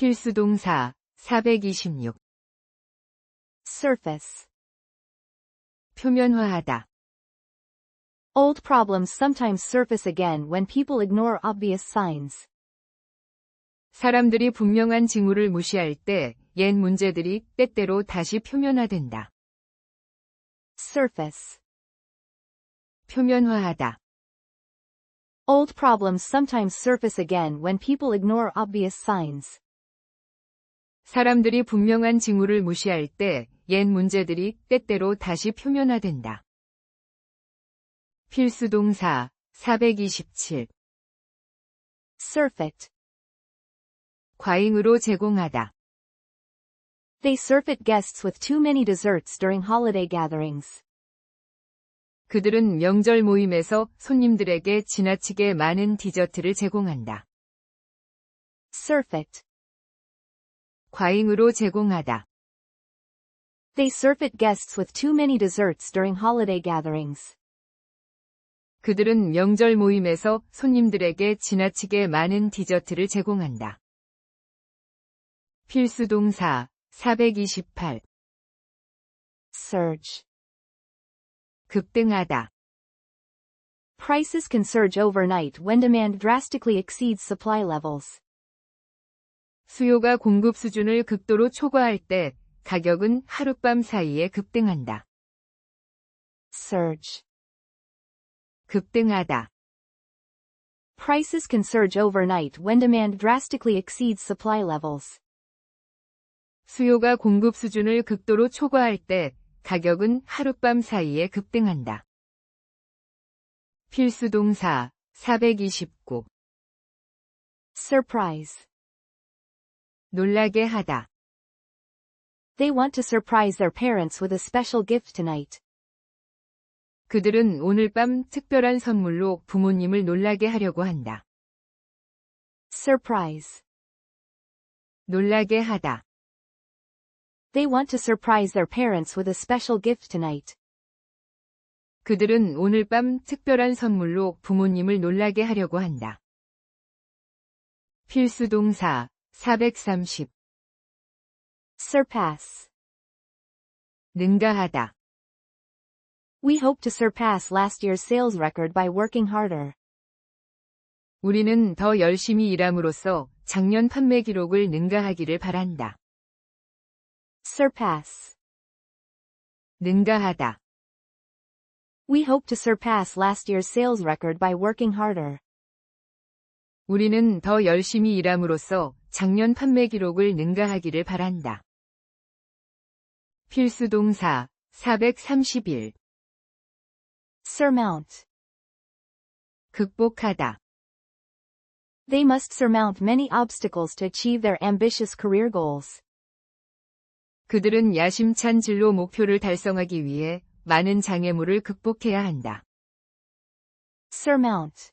필수동사 426 surface, 표면화하다. old problems sometimes surface again when people ignore obvious signs. 사람들이 분명한 징후를 무시할 때 옛 문제들이 때때로 다시 표면화된다. surface, 표면화하다. old problems sometimes surface again when people ignore obvious signs. 사람들이 분명한 징후를 무시할 때 옛 문제들이 때때로 다시 표면화된다. 필수 동사 427 surfeit, 과잉으로 제공하다. they surfeit guests with too many desserts during holiday gatherings. 그들은 명절 모임에서 손님들에게 지나치게 많은 디저트를 제공한다. surfeit, 과잉으로 제공하다. they surfeit guests with too many desserts during holiday gatherings. 그들은 명절 모임에서 손님들에게 지나치게 많은 디저트를 제공한다. 필수 동사 428 surge, 급등하다. prices can surge overnight when demand drastically exceeds supply levels. 수요가 공급 수준을 극도로 초과할 때 가격은 하룻밤 사이에 급등한다. surge, 급등하다. prices can surge overnight when demand drastically exceeds supply levels. 수요가 공급 수준을 극도로 초과할 때 가격은 하룻밤 사이에 급등한다. 필수동사 429 surprise, 놀라게 하다. they want to surprise their parents with a special gift tonight. 그들은 오늘 밤 특별한 선물로 부모님을 놀라게 하려고 한다. surprise, 놀라게 하다. they want to surprise their parents with a special gift tonight. 그들은 오늘 밤 특별한 선물로 부모님을 놀라게 하려고 한다. 필수 동사 430 surpass, 능가하다. we hope to surpass last year's sales record by working harder. 우리는 더 열심히 일함으로써 작년 판매 기록을 능가하기를 바란다. surpass, 능가하다. we hope to surpass last year's sales record by working harder. 우리는 더 열심히 일함으로써 작년 판매 기록을 능가하기를 바란다. 필수 동사 431 surmount, 극복하다. they must surmount many obstacles to achieve their ambitious career goals. 그들은 야심찬 진로 목표를 달성하기 위해 많은 장애물을 극복해야 한다. surmount,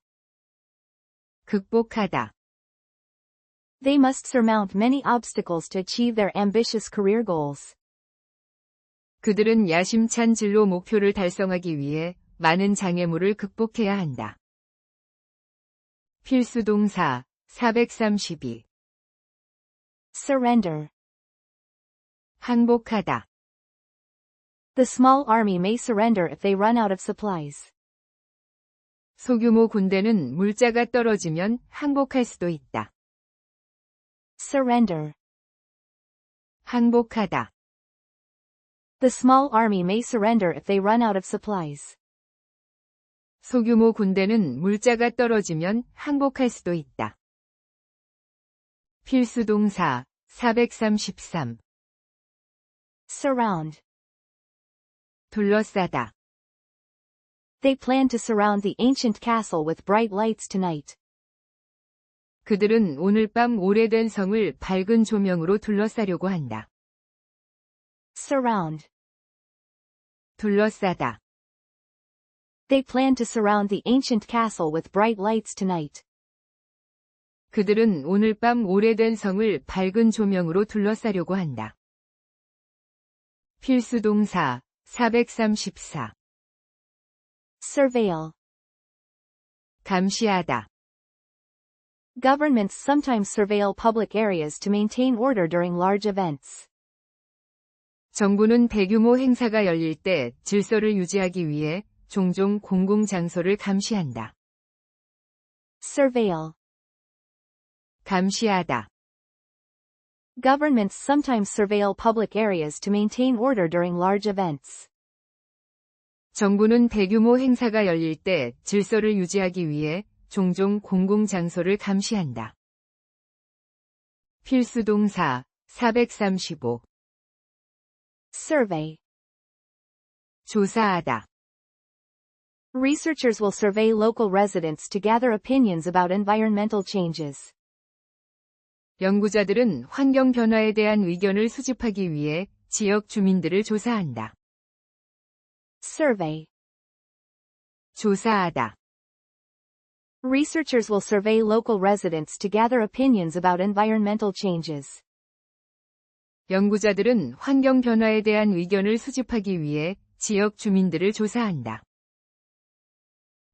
극복하다. They must surmount many obstacles to achieve their ambitious career goals. 그들은 야심찬 진로 목표를 달성하기 위해 많은 장애물을 극복해야 한다. 필수 동사 432 surrender, 항복하다. the small army may surrender if they run out of supplies. 소규모 군대는 물자가 떨어지면 항복할 수도 있다. surrender, 항복하다. the small army may surrender if they run out of supplies. 소규모 군대는 물자가 떨어지면 항복할 수도 있다. 필수동사 433 surround, 둘러싸다. they plan to surround the ancient castle with bright lights tonight. 그들은 오늘 밤 오래된 성을 밝은 조명으로 둘러싸려고 한다. surround, 둘러싸다. they plan to surround the ancient castle with bright lights tonight. 그들은 오늘 밤 오래된 성을 밝은 조명으로 둘러싸려고 한다. 필수동사 434 surveil, 감시하다. Governments sometimes surveil public areas to maintain order during large events. 정부는 대규모 행사가 열릴 때 질서를 유지하기 위해 종종 공공장소를 감시한다. Surveil. 감시하다. Governments sometimes surveil public areas to maintain order during large events. 정부는 대규모 행사가 열릴 때 질서를 유지하기 위해 종종 공공장소를 감시한다. 필수동사 435 Survey. 조사하다. Researchers will survey local residents to gather opinions about environmental changes. 연구자들은 환경 변화에 대한 의견을 수집하기 위해 지역 주민들을 조사한다. Survey. 조사하다. Researchers will survey local residents to gather opinions about environmental changes. 연구자들은 환경 변화에 대한 의견을 수집하기 위해 지역 주민들을 조사한다.